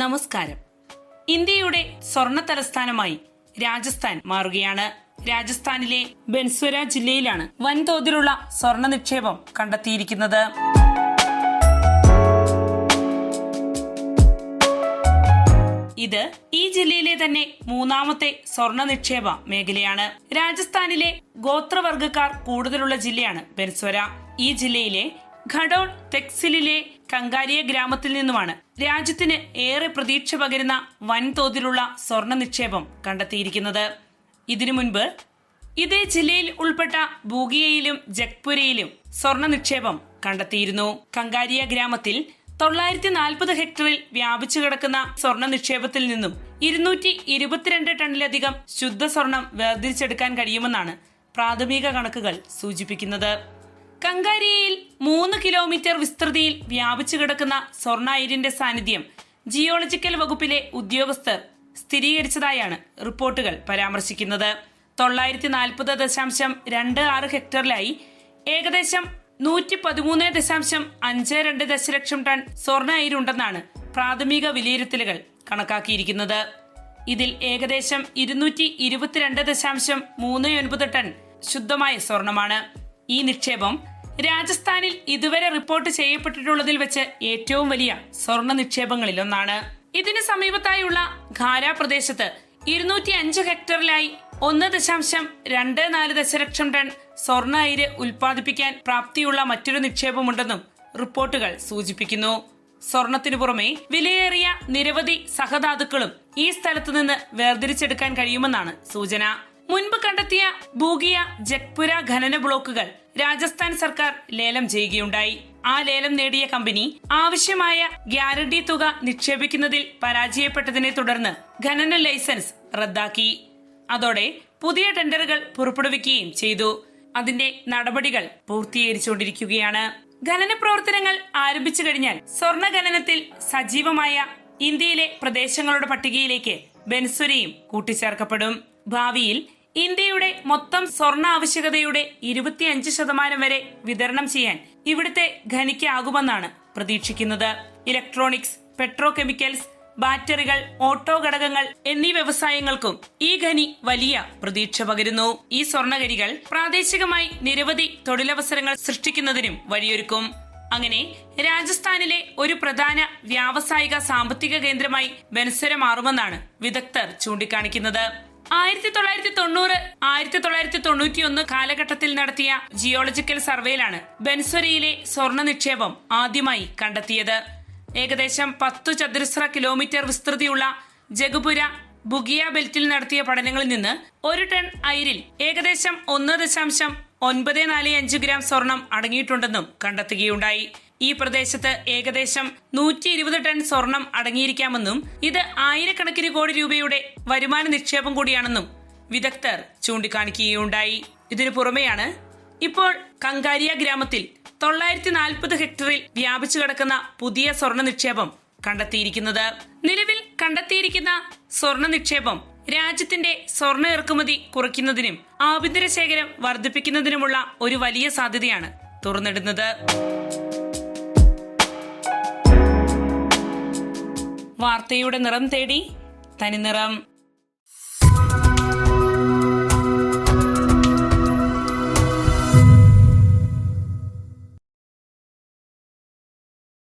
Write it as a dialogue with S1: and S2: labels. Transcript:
S1: നമസ്കാരം. ഇന്ത്യയുടെ സ്വർണ തലസ്ഥാനമായി രാജസ്ഥാൻ മാറുകയാണ്. രാജസ്ഥാനിലെ ബൻസ്വര ജില്ലയിലാണ് വൻതോതിലുള്ള സ്വർണ നിക്ഷേപം കണ്ടെത്തിയിരിക്കുന്നത്. ഇത് ഈ ജില്ലയിലെ തന്നെ മൂന്നാമത്തെ സ്വർണ നിക്ഷേപ മേഖലയാണ്. രാജസ്ഥാനിലെ ഗോത്രവർഗക്കാർ കൂടുതലുള്ള ജില്ലയാണ് ബൻസ്വര. ഈ ജില്ലയിലെ ഖഡോൾ തെക്സിലിലെ കങ്കാരിയ ഗ്രാമത്തിൽ നിന്നുമാണ്. രാജ്യത്തിന് ഏറെ പ്രതീക്ഷ പകരുന്ന വൻതോതിലുള്ള സ്വർണ നിക്ഷേപം കണ്ടെത്തിയിരിക്കുന്നത്. ഇതിനു മുൻപ് ഇതേ ജില്ലയിൽ ഉൾപ്പെട്ട ബൂഗിയയിലും ജഗ്പുരയിലും സ്വർണ നിക്ഷേപം കണ്ടെത്തിയിരുന്നു. കങ്കാരിയ ഗ്രാമത്തിൽ തൊള്ളായിരത്തി നാൽപ്പത് ഹെക്ടറിൽ വ്യാപിച്ചു കിടക്കുന്ന സ്വർണ നിക്ഷേപത്തിൽ നിന്നും ഇരുന്നൂറ്റി ഇരുപത്തിരണ്ട് ടണ്ണിലധികം ശുദ്ധ സ്വർണം വേർതിരിച്ചെടുക്കാൻ കഴിയുമെന്നാണ് പ്രാഥമിക കണക്കുകൾ സൂചിപ്പിക്കുന്നത്. കങ്കാരിയയിൽ മൂന്ന് കിലോമീറ്റർ വിസ്തൃതിയിൽ വ്യാപിച്ചു കിടക്കുന്ന സ്വർണായിരിന്റെ സാന്നിധ്യം ജിയോളജിക്കൽ വകുപ്പിലെ ഉദ്യോഗസ്ഥർ സ്ഥിരീകരിച്ചതായാണ് റിപ്പോർട്ടുകൾ പരാമർശിക്കുന്നത്. തൊള്ളായിരത്തി നാൽപ്പത് ദശാംശം രണ്ട് ആറ് ഹെക്ടറിലായി ഏകദേശം നൂറ്റി പതിമൂന്ന് ദശാംശം അഞ്ച് രണ്ട് ദശലക്ഷം ടൺ സ്വർണ അയിരുണ്ടെന്നാണ് പ്രാഥമിക വിലയിരുത്തലുകൾ കണക്കാക്കിയിരിക്കുന്നത്. ഇതിൽ ഏകദേശം ഇരുന്നൂറ്റി ഇരുപത്തിരണ്ട് ദശാംശം മൂന്ന് ഒൻപത് ടൺ ശുദ്ധമായ സ്വർണമാണ്. ഈ നിക്ഷേപം രാജസ്ഥാനിൽ ഇതുവരെ റിപ്പോർട്ട് ചെയ്യപ്പെട്ടിട്ടുള്ളതിൽ വെച്ച് ഏറ്റവും വലിയ സ്വർണ നിക്ഷേപങ്ങളിൽ ഒന്നാണ് ഇതിന് സമീപത്തായുള്ള ഖാര പ്രദേശത്ത് ഇരുന്നൂറ്റി അഞ്ച് ഹെക്ടറിലായി ഒന്ന് ദശാംശം രണ്ട് നാല് ദശലക്ഷം ടൺ സ്വർണ അയിര് ഉൽപ്പാദിപ്പിക്കാൻ പ്രാപ്തിയുള്ള മറ്റൊരു നിക്ഷേപമുണ്ടെന്നും റിപ്പോർട്ടുകൾ സൂചിപ്പിക്കുന്നു. സ്വർണത്തിനു പുറമെ വിലയേറിയ നിരവധി സഹധാതുക്കളും ഈ സ്ഥലത്തു നിന്ന് വേർതിരിച്ചെടുക്കാൻ കഴിയുമെന്നാണ് സൂചന. മുൻപ് കണ്ടെത്തിയ ബൂഗിയ ജക്പുര ഖനന ബ്ലോക്കുകൾ രാജസ്ഥാൻ സർക്കാർ ലേലം ചെയ്യുകയുണ്ടായി. ആ ലേലം നേടിയ കമ്പനി ആവശ്യമായ ഗ്യാരണ്ടി തുക നിക്ഷേപിക്കുന്നതിൽ പരാജയപ്പെട്ടതിനെ തുടർന്ന് ഖനന ലൈസൻസ് റദ്ദാക്കി. അതോടെ പുതിയ ടെൻഡറുകൾ പുറപ്പെടുവിക്കുകയും ചെയ്തു. അതിന്റെ നടപടികൾ പൂർത്തീകരിച്ചുകൊണ്ടിരിക്കുകയാണ്. ഖനന പ്രവർത്തനങ്ങൾ ആരംഭിച്ചു കഴിഞ്ഞാൽ സ്വർണ ഖനനത്തിൽ സജീവമായ ഇന്ത്യയിലെ പ്രദേശങ്ങളുടെ പട്ടികയിലേക്ക് ബെൻസുരയും കൂട്ടിച്ചേർക്കപ്പെടും. ഭാവിയിൽ ഇന്ത്യയുടെ മൊത്തം സ്വർണ ആവശ്യകതയുടെ ഇരുപത്തിയഞ്ച് ശതമാനം വരെ വിതരണം ചെയ്യാൻ ഇവിടുത്തെ ഖനിക്കാകുമെന്നാണ് പ്രതീക്ഷിക്കുന്നത്. ഇലക്ട്രോണിക്സ് പെട്രോ കെമിക്കൽസ് ബാറ്ററികൾ ഓട്ടോ ഘടകങ്ങൾ എന്നീ വ്യവസായങ്ങൾക്കും ഈ ഖനി വലിയ പ്രതീക്ഷ പകരുന്നു. ഈ സ്വർണഖനികൾ പ്രാദേശികമായി നിരവധി തൊഴിലവസരങ്ങൾ സൃഷ്ടിക്കുന്നതിനും വഴിയൊരുക്കും. അങ്ങനെ രാജസ്ഥാനിലെ ഒരു പ്രധാന വ്യാവസായിക സാമ്പത്തിക കേന്ദ്രമായി ബൻസര മാറുമെന്നാണ് വിദഗ്ധർ ചൂണ്ടിക്കാണിക്കുന്നത്. ആയിരത്തി തൊള്ളായിരത്തി തൊണ്ണൂറ് ആയിരത്തി തൊള്ളായിരത്തി തൊണ്ണൂറ്റി ഒന്ന് കാലഘട്ടത്തിൽ നടത്തിയ ജിയോളജിക്കൽ സർവേയിലാണ് ബൻസ്വരയിലെ സ്വർണ നിക്ഷേപം ആദ്യമായി കണ്ടെത്തിയത്. ഏകദേശം പത്തു ചതുരശ്ര കിലോമീറ്റർ വിസ്തൃതിയുള്ള ജഗുപുര ബുഗിയ ബെൽറ്റിൽ നടത്തിയ പഠനങ്ങളിൽ നിന്ന് ഒരു ടൺ അയിരിൽ ഏകദേശം ഒന്ന് ദശാംശം ഒൻപത് നാല് അഞ്ച് ഗ്രാം സ്വർണം അടങ്ങിയിട്ടുണ്ടെന്നും കണ്ടെത്തുകയുണ്ടായി. ഈ പ്രദേശത്ത് ഏകദേശം നൂറ്റി ഇരുപത് ടൺ സ്വർണം അടങ്ങിയിരിക്കാമെന്നും ഇത് ആയിരക്കണക്കിന് കോടി രൂപയുടെ വരുമാന നിക്ഷേപം കൂടിയാണെന്നും വിദഗ്ധർ ചൂണ്ടിക്കാണിക്കുകയുണ്ടായി. ഇതിനു പുറമെയാണ് ഇപ്പോൾ കങ്കാരിയ ഗ്രാമത്തിൽ തൊള്ളായിരത്തി നാൽപ്പത് ഹെക്ടറിൽ വ്യാപിച്ചു കിടക്കുന്ന പുതിയ സ്വർണ നിക്ഷേപം കണ്ടെത്തിയിരിക്കുന്നത്. നിലവിൽ കണ്ടെത്തിയിരിക്കുന്ന സ്വർണ നിക്ഷേപം രാജ്യത്തിന്റെ സ്വർണ ഇറക്കുമതി കുറയ്ക്കുന്നതിനും ആഭ്യന്തര ശേഖരം വർദ്ധിപ്പിക്കുന്നതിനുമുള്ള ഒരു വലിയ സാധ്യതയാണ് തുറന്നിടുന്നത്. വാർത്തയുടെ നിറം തേടി തനിനിറം